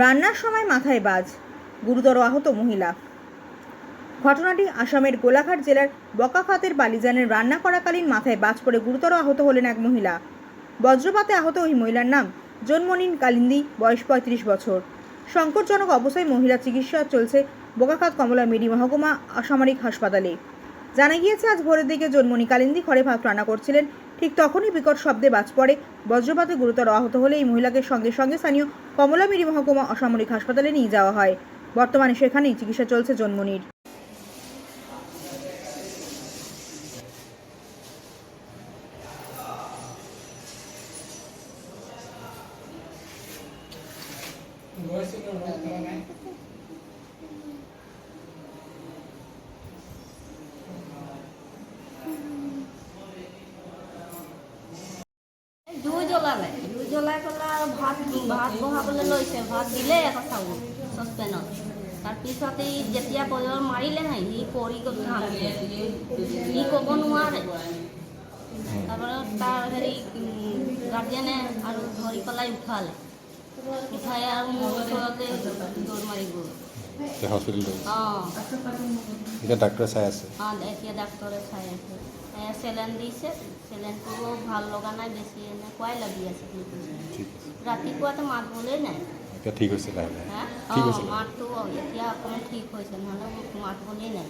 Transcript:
রান্নার সময় মাথায় বাজ। গুরুতর আহত মহিলা। ঘটনাটি আসামের গোলাঘাট জেলার বকাখাতের বালিজানের রান্না করাকালীন মাথায় বাজ পড়ে গুরুতর আহত হলেন এক মহিলা। বজ্রপাতে আহত ওই মহিলার নাম জন্মনিন কালিন্দি, বয়স পঁয়ত্রিশ বছর। সংকটজনক অবস্থায় মহিলা চিকিৎসা চলছে বোকাখাত কমলা মিরি মহকুমা অসামরিক হাসপাতালে। জানা গিয়েছে, আজ ভোরের দিকে জন্মনি কালিন্দি ঘরে ভাত রান্না করছিলেন। ঠিক তখনই বিকট শব্দে বাজ পড়ে। বজ্রপাতে গুরুতর আহত হলে এই মহিলাকে সঙ্গে সঙ্গে স্থানীয় কমলামিরি মহকুমা অসামরিক হাসপাতালে নিয়ে যাওয়া হয়। বর্তমানে সেখানেই চিকিৎসা চলছে জন্মনির। জ্বলালে জুই জ্বলাই পেলাই আৰু ভাত ভাত বহাবলৈ লৈছে। ভাত দিলে এটা চাউল চচপেনত। তাৰপিছত এই যেতিয়া কয়ৰ মাৰিলে নাই সি পৰি গ'ল ধানটো সি ক'ব নোৱাৰে। তাৰপৰা তাৰ হেৰি গাৰ্জেনে আৰু ধৰি পেলাই উঠালে। উঠাই আৰু মোৰ দৌৰ মাৰি গ'ল এতিয়া হস্পিটেল এতিয়া ডাক্তৰে চাই আছে? অঁ এতিয়া ডাক্তৰে চাই আছে। এ চেলেন দিছে। চেলেনটো ভালো লগা নাই বেছি এনেকুৱাই লাগি আছে। কিন্তু ঠিক মাত বোলেই নাই। এতিয়া ঠিক হৈছে লাহে লাহে? ঠিক হৈছে। মাতটো এতিয়া অকণমান ঠিক হৈছে। নহ'লে মাত বোলেই নাই।